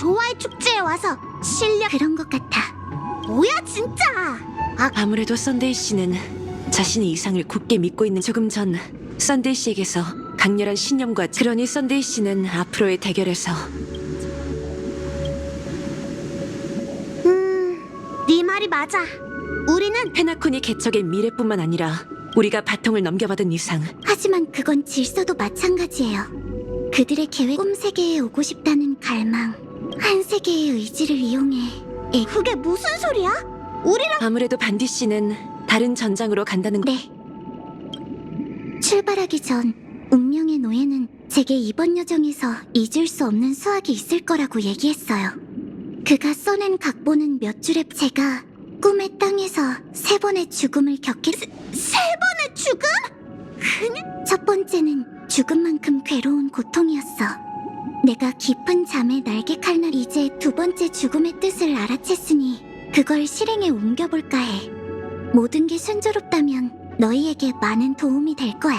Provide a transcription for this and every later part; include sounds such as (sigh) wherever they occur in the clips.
좋아의 축제에 와서 실력 그런 것 같아. 뭐야 진짜? 아 아무래도 썬데이 씨는 자신의 이상을 굳게 믿고 있는 조금 전 썬데이 씨에게서 강렬한 신념과 그러니 썬데이 씨는 앞으로의 대결에서 음, 네 말이 맞아. 우리는 페나코니 개척의 미래뿐만 아니라 우리가 바통을 넘겨받은 이상 하지만 그건 질서도 마찬가지예요. 그들의 계획 꿈 세계에 오고 싶다는 갈망, 한 세계의 의지를 이용해. 에, 그게 무슨 소리야? 우리랑 아무래도 반디 씨는 다른 전장으로 간다는 거 네. 출발하기 전 운명의 노예는 제게 이번 여정에서 잊을 수 없는 수학이 있을 거라고 얘기했어요. 그가 써낸 각본은 몇 줄에 제가 꿈의 땅에서 세 번의 죽음을 겪게 세, 세 번의 죽음? 첫 번째는 죽음만큼 괴로운 고통이었어. 내가 깊은 잠에 날개 칼날 이제 두 번째 죽음의 뜻을 알아챘으니 그걸 실행에 옮겨볼까 해. 모든 게 순조롭다면 너희에게 많은 도움이 될 거야.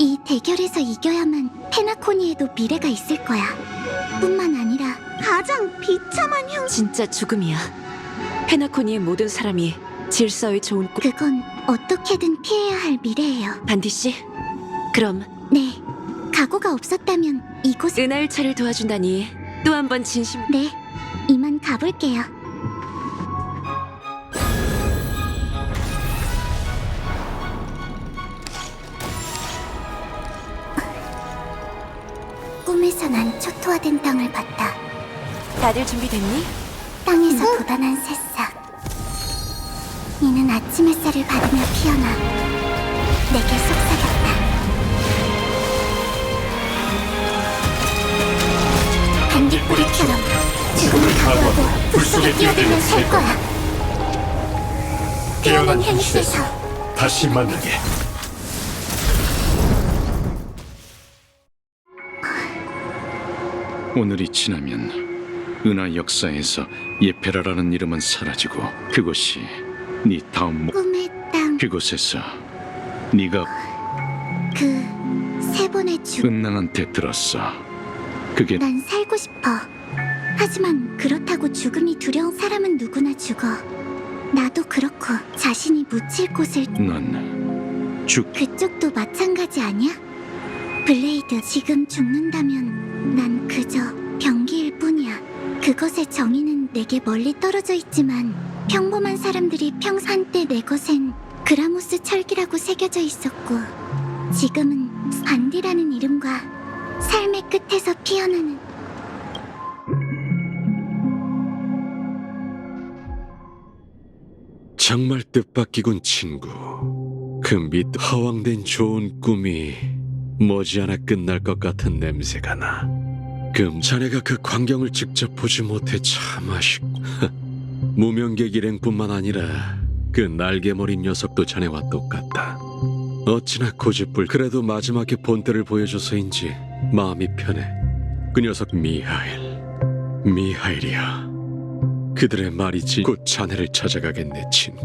이 대결에서 이겨야만 페나코니에도 미래가 있을 거야. 뿐만 아니라 가장 비참한 형 진짜 죽음이야. 페나코니의 모든 사람이 질서의 좋은 꿈 그건 어떻게든 피해야 할 미래예요. 반디 씨 그럼 네. 각오가 없었다면 이곳 은하열차를 도와준다니 또 한 번 진심 네. 이만 가볼게요. 꿈에서 난 초토화된 땅을 봤다. 다들 준비됐니? 땅에서 돋아난 새싹. 이는 아침 햇살을 받으며 피어나 내게 속삭 반딧불이처럼 죽음을 각오하고 불 속에 뛰어들면 살 거야. 깨어난 현실에서 다시 만나게 오늘이 지나면 은하 역사에서 예페라라는 이름은 사라지고 그곳이 네 다음 목 꿈의 땅, 그곳에서 네가 그 세 번의 죽음. 은낭한테 들었어 그게 난 살고 싶어. 하지만 그렇다고 죽음이 두려운 사람은 누구나 죽어. 나도 그렇고 자신이 묻힐 곳을 넌 죽 그쪽도 마찬가지 아니야? 블레이드 지금 죽는다면 난 그저 병기일 뿐이야. 그것의 정의는 내게 멀리 떨어져 있지만 평범한 사람들이 평산때 내 것엔 그라모스 철기라고 새겨져 있었고 지금은 반디라는 이름과 삶의 끝에서 피어나는 정말 뜻밖이군 친구. 그 밑 허황된 좋은 꿈이 머지않아 끝날 것 같은 냄새가 나. 금 자네가 그 광경을 직접 보지 못해 참 아쉽고 (laughs) 무명객 일행뿐만 아니라 그 날개머리 녀석도 자네와 똑같다. 어찌나 고집불 그래도 마지막에 본때를 보여줘서인지 마음이 편해. 그 녀석 미하일, 미하일이야. 그들의 말이지 곧 자네를 찾아가겠네 친구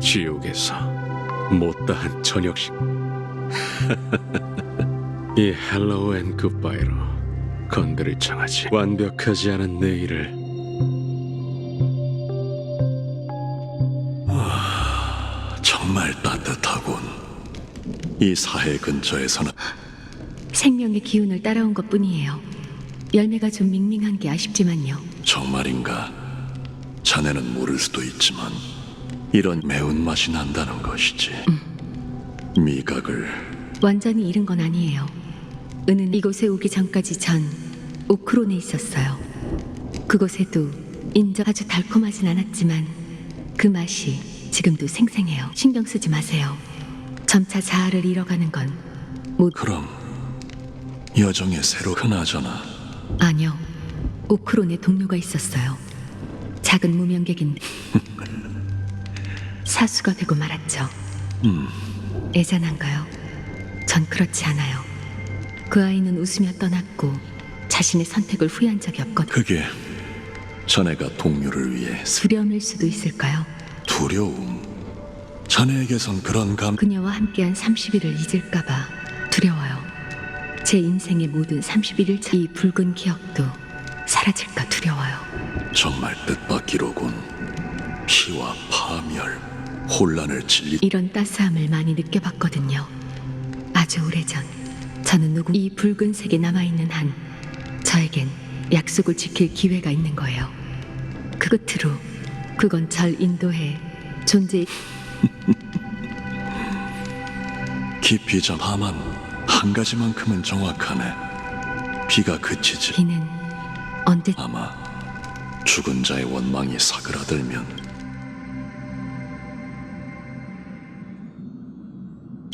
지옥에서 못다한 저녁식 (laughs) 이 헬로우 앤 굿바이로 건드를 청하지 완벽하지 않은 내일을 정말 따뜻하군. 이 사해 근처에서는 생명의 기운을 따라온 것 뿐이에요. 열매가 좀 밍밍한 게 아쉽지만요. 정말인가? 자네는 모를 수도 있지만 이런 매운맛이 난다는 것이지. 미각을 완전히 잃은 건 아니에요. 은은 이곳에 오기 전까지 전 오크론에 있었어요. 그곳에도 인적 아주 달콤하진 않았지만 그 맛이 지금도 생생해요. 신경 쓰지 마세요. 점차 자아를 잃어가는 건 못... 그럼 여정의 새로 흔하잖아. 아니요. 오크론에 동료가 있었어요. 작은 무명객인데 (laughs) 사수가 되고 말았죠. 음, 애잔한가요? 전 그렇지 않아요. 그 아이는 웃으며 떠났고 자신의 선택을 후회한 적이 없거든요. 그게 자네가 동료를 위해 스- 두려움일 수도 있을까요? 두려움. 자네에게선 그런 감 그녀와 함께한 30일을 잊을까봐 두려워요. 제 인생의 모든 31일 차 이 붉은 기억도 사라질까 두려워요. 정말 뜻밖이로군. 피와 파멸, 혼란을 진리. 이런 따스함을 많이 느껴봤거든요. 아주 오래전 저는 누구 이 붉은 색에 남아 있는 한 저에겐 약속을 지킬 기회가 있는 거예요. 그 끝으로 그건 절 인도해 존재 (laughs) 깊이 잠 다만 한 가지만큼은 정확하네. 비가 그치지. 비는 언제 아마 죽은 자의 원망이 사그라들면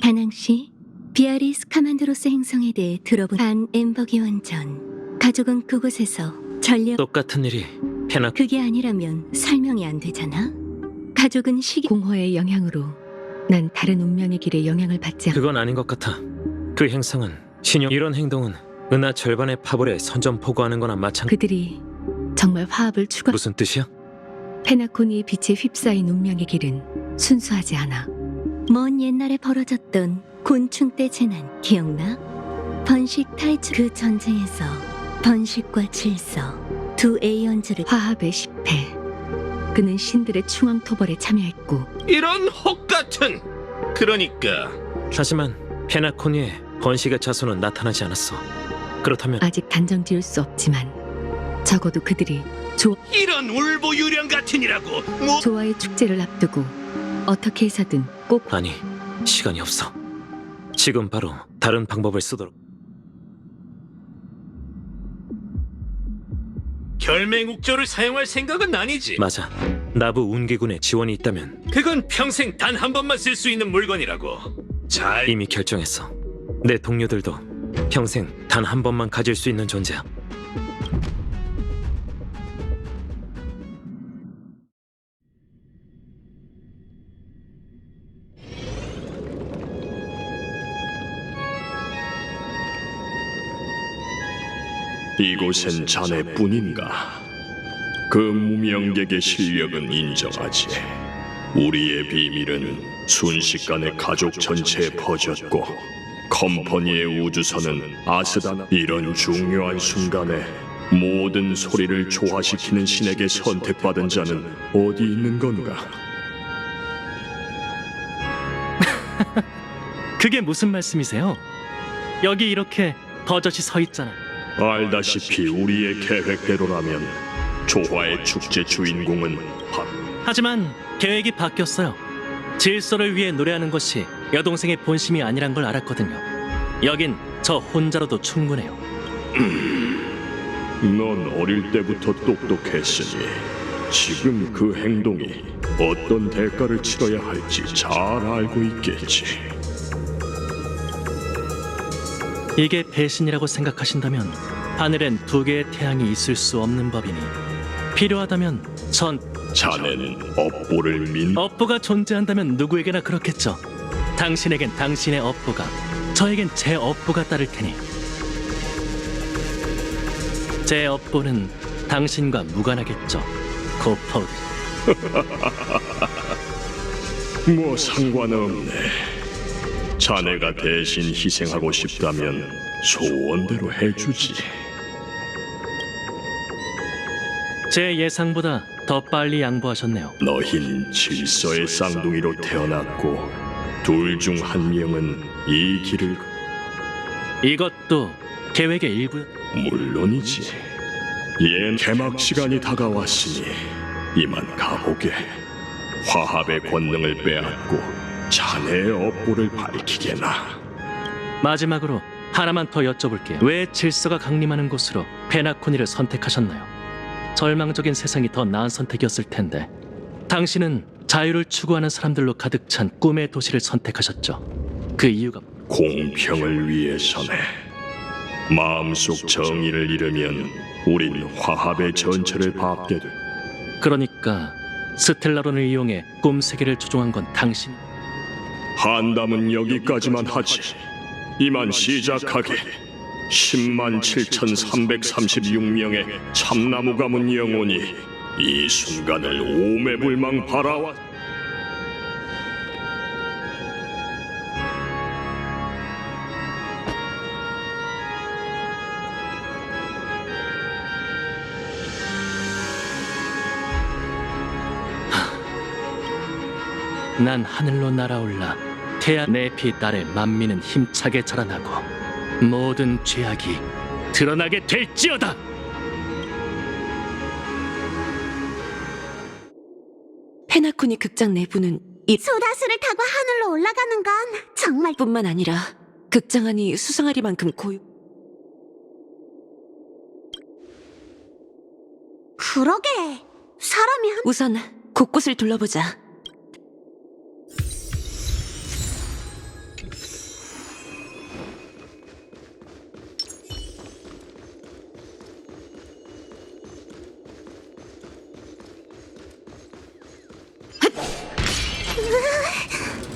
다낭 씨, 비아리스 카만드로스 행성에 대해 들어본 반 엠버기 원전. 가족은 그곳에서 전력 똑같은 일이 페나 그게 아니라면 설명이 안 되잖아. 가족은 시기 공허의 영향으로 난 다른 운명의 길에 영향을 받지 않 그건 아닌 것 같아. 그 행성은 신용 이런 행동은 은하 절반의 파벌에 선전포고하는 거나 마찬가지. 그들이 정말 화합을 추구 무슨 뜻이야? 페나코니의 빛에 휩싸인 운명의 길은 순수하지 않아 먼 옛날에 벌어졌던 곤충 때 재난 기억나? 번식 탈출 그 전쟁에서 번식과 질서 두 에이언즈를 화합의 10패 그는 신들의 충왕 토벌에 참여했고 이런 혹 같은 그러니까 하지만 페나코니의 번식의 자손은 나타나지 않았어. 그렇다면 아직 단정 지을 수 없지만 적어도 그들이 조, 이런 울보 유령 같으니라고 뭐 조화의 축제를 앞두고 어떻게 해서든 꼭 아니 시간이 없어. 지금 바로 다른 방법을 쓰도록. 결맹욱조를 사용할 생각은 아니지 맞아. 나부 운계군의 지원이 있다면 그건 평생 단 한 번만 쓸 수 있는 물건이라고 잘 이미 결정했어. 내 동료들도 평생 단 한 번만 가질 수 있는 존재야. 이곳엔 자네뿐인가? 그 무명객의 실력은 인정하지. 우리의 비밀은 순식간에 가족 전체에 퍼졌고 컴퍼니의 우주선은 아스다나 이런 중요한 순간에 모든 소리를 조화시키는 신에게 선택받은 자는 어디 있는 건가? (laughs) 그게 무슨 말씀이세요? 여기 이렇게 버젓이 서 있잖아. 알다시피 우리의 계획대로라면 조화의 축제 주인공은 바, 하지만 계획이 바뀌었어요. 질서를 위해 노래하는 것이 여동생의 본심이 아니란 걸 알았거든요. 여긴 저 혼자로도 충분해요. 넌 어릴 때부터 똑똑했으니 지금 그 행동이 어떤 대가를 치러야 할지 잘 알고 있겠지. 이게 배신이라고 생각하신다면 하늘엔 두 개의 태양이 있을 수 없는 법이니 필요하다면 전 자네는 업보를 민 업보가 존재한다면 누구에게나 그렇겠죠. 당신에겐 당신의 업보가, 저에겐 제 업보가 따를 테니. 제 업보는 당신과 무관하겠죠. 고퍼. (laughs) 뭐 상관없네. 자네가 대신 희생하고 싶다면 소원대로 해주지. 제 예상보다 더 빨리 양보하셨네요. 너흰 질서의 쌍둥이로 태어났고 둘 중 한 명은 이 길을 이것도 계획의 일부. 물론이지. 얜 개막 시간이 다가왔으니 이만 가보게. 화합의 권능을 빼앗고 자네의 업보를 밝히게나. 마지막으로 하나만 더 여쭤볼게요. 왜 질서가 강림하는 곳으로 페나코니를 선택하셨나요? 절망적인 세상이 더 나은 선택이었을 텐데. 당신은 자유를 추구하는 사람들로 가득 찬 꿈의 도시를 선택하셨죠. 그 이유가 공평을 위해서네. 마음속 정의를 잃으면 우린 화합의 전철을 밟게 돼. 그러니까 스텔라론을 이용해 꿈 세계를 조종한 건 당신. 한담은 여기까지만 하지. 이만 시작하게. 10만 7,336명의 참나무 가문 영혼이 이 순간을 오매불망 바라왔. (laughs) 난 하늘로 날아올라 태아 내 피딸의 만미는 힘차게 자라나고 모든 죄악이 드러나게 될지어다. 페나코니 극장 내부는 소다수를 타고 하늘로 올라가는 건 정말 이뿐만 아니라 극장 안이 수상하리만큼 고요. 그러게 사람이 한 우선 곳곳을 둘러보자.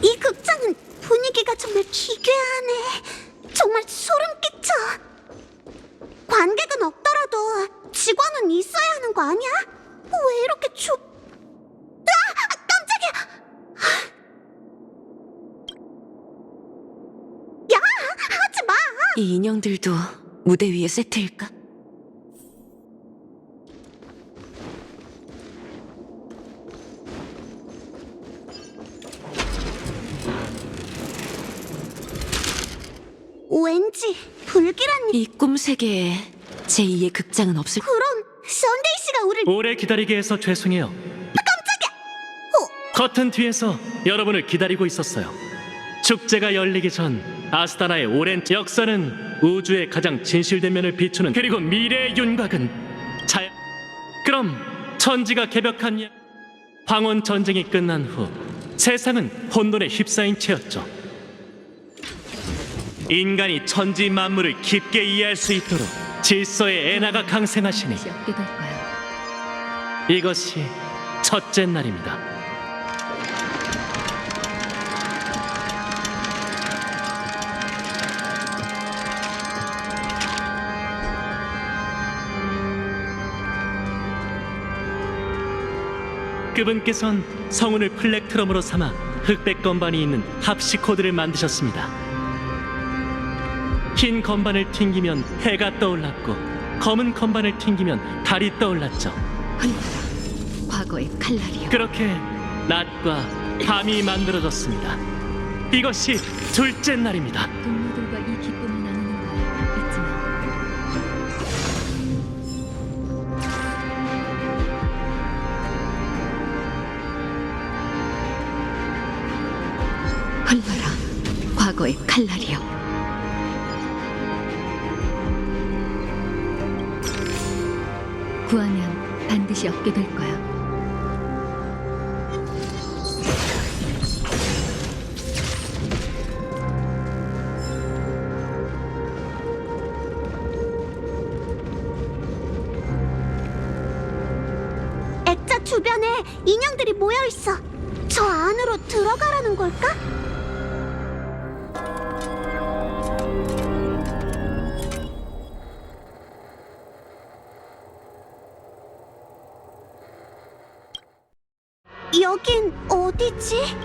이 극장은 분위기가 정말 기괴하네. 정말 소름 끼쳐. 관객은 없더라도 직원은 있어야 하는 거 아니야? 왜 이렇게 좁... 아! 깜짝이야! 야! 하지 마! 이 인형들도 무대 위에 세트일까? 왠지 불길한 일... 이 꿈 세계에 제2의 극장은 없을 그럼 썬데이 씨가 우릴 오래 기다리게 해서 죄송해요. 커튼 뒤에서 여러분을 기다리고 있었어요. 축제가 열리기 전 아스타나의 오랜 역사는 우주의 가장 진실된 면을 비추는 그리고 미래의 윤곽은 자 그럼 천지가 개벽한 예- 황혼 전쟁이 끝난 후 세상은 혼돈에 휩싸인 채였죠. 인간이 천지 만물을 깊게 이해할 수 있도록 질서의 엔화가 강생하시니 될 거야. 이것이 첫째 날입니다. 그분께선 성운을 플렉트럼으로 삼아 흑백 건반이 있는 합시 코드를 만드셨습니다. 흰 건반을 튕기면 해가 떠올랐고 검은 건반을 튕기면 달이 떠올랐죠. 흘러라. 과거의 칼날이여. 그렇게 낮과 밤이 만들어졌습니다. 이것이 둘째 날입니다. 동료들과 이 기쁨을 나누는 걸 잊지 마. 흘러라. 과거의 칼날이여. 구하면 반드시 얻게 될 거야. 액자 주변에 인형들이 모여 있어. 저 안으로 들어가라는 걸까?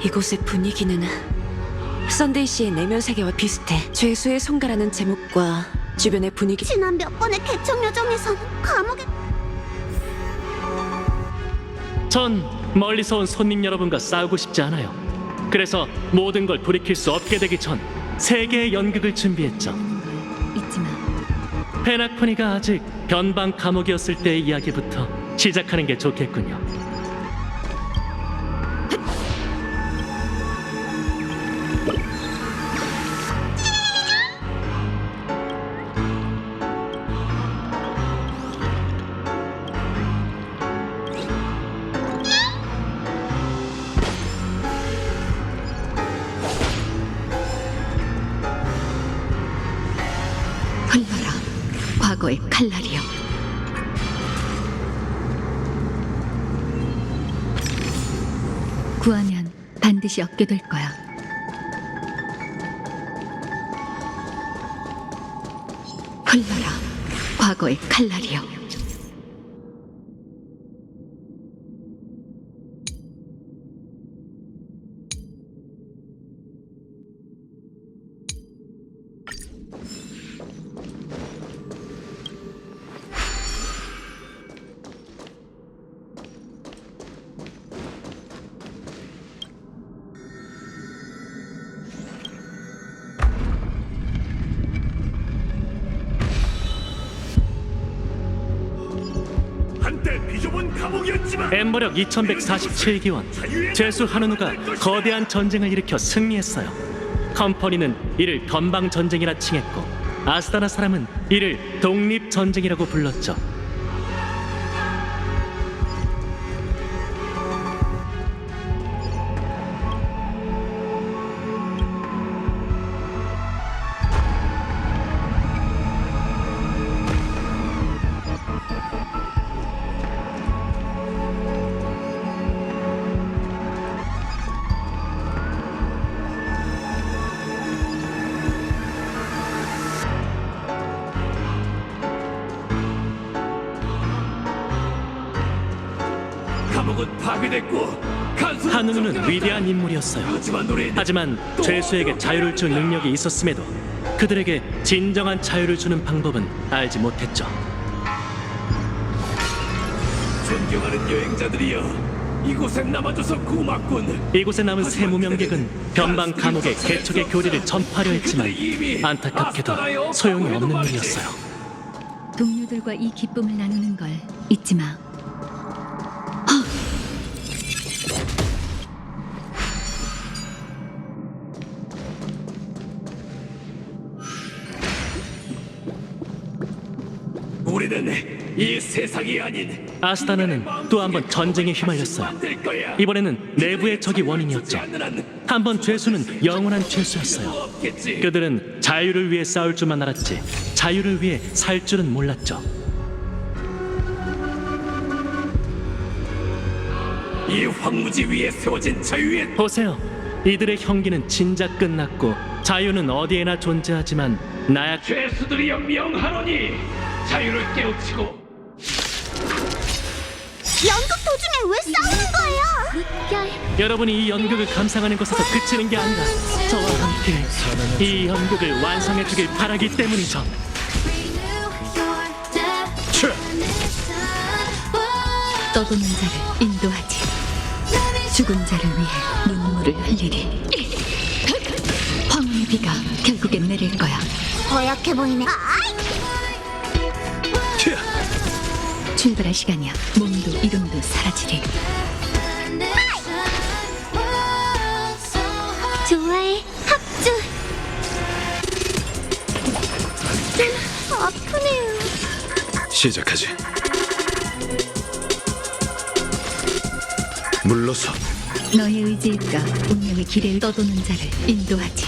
이곳의 분위기는 썬데이 씨의 내면 세계와 비슷해. 죄수의 손가라는 제목과 주변의 분위기 지난 몇 번의 개척 여정에선 감옥에 전 멀리서 온 손님 여러분과 싸우고 싶지 않아요. 그래서 모든 걸 돌이킬 수 없게 되기 전 세계의 연극을 준비했죠. 걸 잊지 마. 페나코니가 아직 변방 감옥이었을 때의 이야기부터 시작하는 게 좋겠군요. 흘러라. 과거의 칼날이여. 구하면 반드시 얻게 될 거야. 흘러라. 과거의 칼날이여. 엠버력 2147기원 죄수 한우누가 거대한 전쟁을 일으켜 승리했어요. 컴퍼니는 이를 건방 전쟁이라 칭했고 아스타나 사람은 이를 독립 전쟁이라고 불렀죠. 감옥은 파괴됐고 간수 한우누는 위대한 인물이었어요. 하지만 하지만 죄수에게 자유를 줄 능력이 있었음에도 그들에게 진정한 자유를 주는 방법은 알지 못했죠. 존경하는 여행자들이여 이곳에 남아줘서 고맙군 이곳에 남은 세 무명객은 변방 감옥의 개척의 교리를 전파하려 했지만 안타깝게도 소용이 없는 일이었어요. 동료들과 이 기쁨을 나누는 걸 잊지 마. 우리는 이 세상이 아닌 아스타나는 또 한 번 전쟁에 휘말렸어요. 만들 거야 이번에는 내부의 적이 원인이었죠. 한 번 죄수는 영원한 죄수였어요. 없겠지 그들은 자유를 위해 싸울 줄만 알았지 자유를 위해 살 줄은 몰랐죠. 이 황무지 위에 세워진 자유의 보세요. 이들의 형기는 진작 끝났고 자유는 어디에나 존재하지만 나약 죄수들이여 명하노니 자유를 깨우치고 연극 도중에 왜 싸우는 거예요? 여러분이 이 연극을 감상하는 것에서 그치는 게 아니라 저와 함께 이 연극을 완성해 주길 바라기 때문이죠. 떠도는 자를 인도하지. 죽은 자를 위해 눈물을 흘리리. 황혼의 비가 결국엔 내릴 거야. 허약해 보이네. 아이! 출발할 시간이야. 몸도 이름도 사라지리. 좋아해 합주. 좀 아프네요. 시작하지. 물러서 너의 의지일까 운명의 길을 떠도는 자를 인도하지.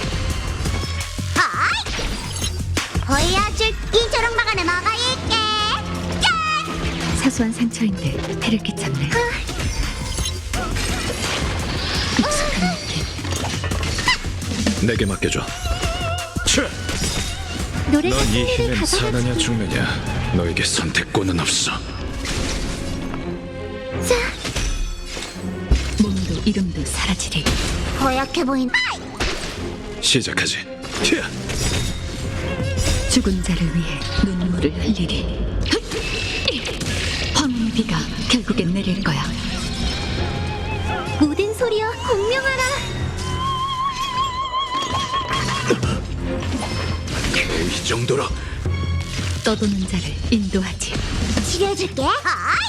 사소한 상처인데 해를 끼쳤네. 익숙한 느낌. 내게 맡겨줘. 노래 넌이 승리를 힘엔 가져가. 사느냐 죽느냐 너에게 선택권은 없어 몸도 이름도 사라지리. 허약해 보인. 시작하지. 죽은 자를 위해 눈물을 흘리리. 비가 결국엔 내릴 거야. 모든 소리여 공명하라. 이 정도로 떠도는 자를 인도하지. 치료해줄게. 아이!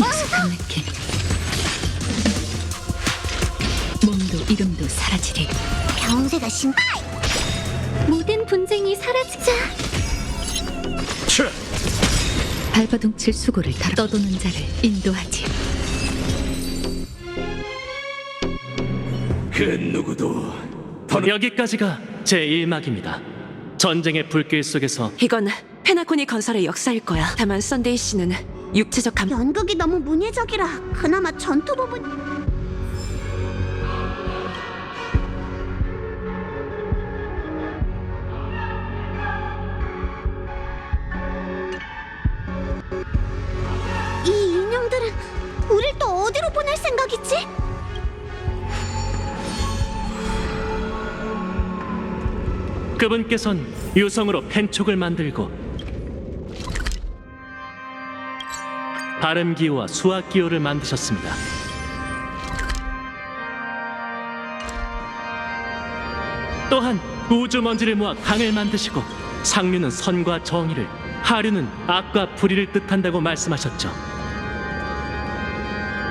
익숙한 느낌. 몸도 이름도 사라지리. 병세가 심. 모든 분쟁이 사라지자. 발버둥 칠 수고를 다뤄 떠도는 자를 인도하지. 그 누구도 여기까지가 제 1막입니다. 전쟁의 불길 속에서 이건 페나코니 건설의 역사일 거야. 다만 썬데이 씨는 육체적 감 연극이 너무 문예적이라 그나마 전투 부분. 그분께선 유성으로 펜촉을 만들고 발음 기호와 수학 기호를 만드셨습니다. 또한 우주 먼지를 모아 강을 만드시고 상류는 선과 정의를 하류는 악과 불의를 뜻한다고 말씀하셨죠.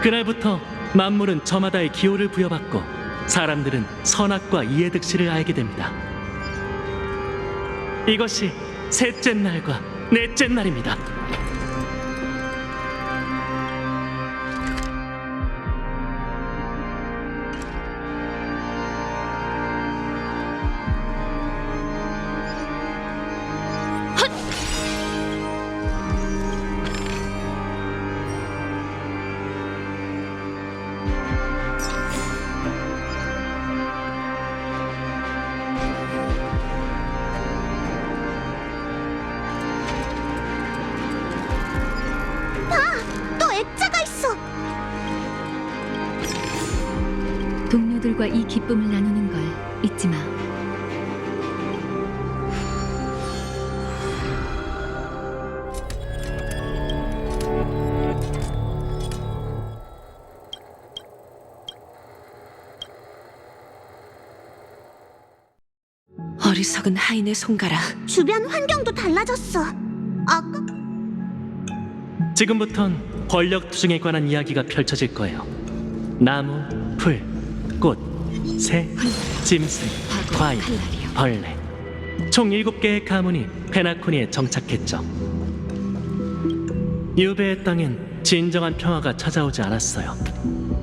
그날부터 만물은 저마다의 기호를 부여받고 사람들은 선악과 이해득실을 알게 됩니다. 이것이 셋째 날과 넷째 날입니다. 기쁨을 나누는 걸 잊지 마. 어리석은 하인의 손가락. 주변 환경도 달라졌어. 아까 지금부턴 권력 투쟁에 관한 이야기가 펼쳐질 거예요. 나무, 풀, 꽃, 새, 짐승, 과일, 벌레. 총 일곱 개의 가문이 페나코니에 정착했죠. 유배의 땅엔 진정한 평화가 찾아오지 않았어요.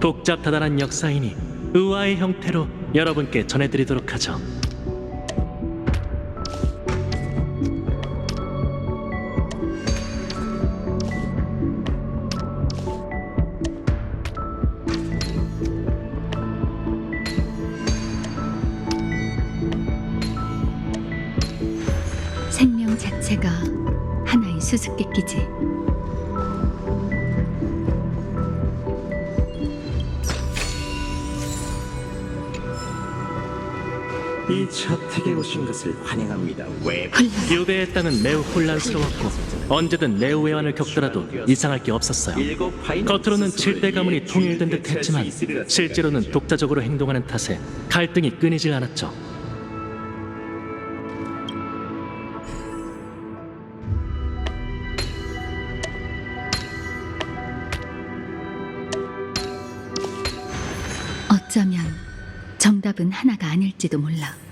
복잡다단한 역사이니 의아의 형태로 여러분께 전해드리도록 하죠. 수수께끼지. 이 저택에 오신 것을 환영합니다. 왜 유배의 땅은 매우 혼란스러웠고 언제든 내우외환을 겪더라도 이상할 게 없었어요. 겉으로는 7대 가문이 통일된 듯 했지만 실제로는 독자적으로 행동하는 탓에 갈등이 끊이질 않았죠. 정답은 하나가 아닐지도 몰라.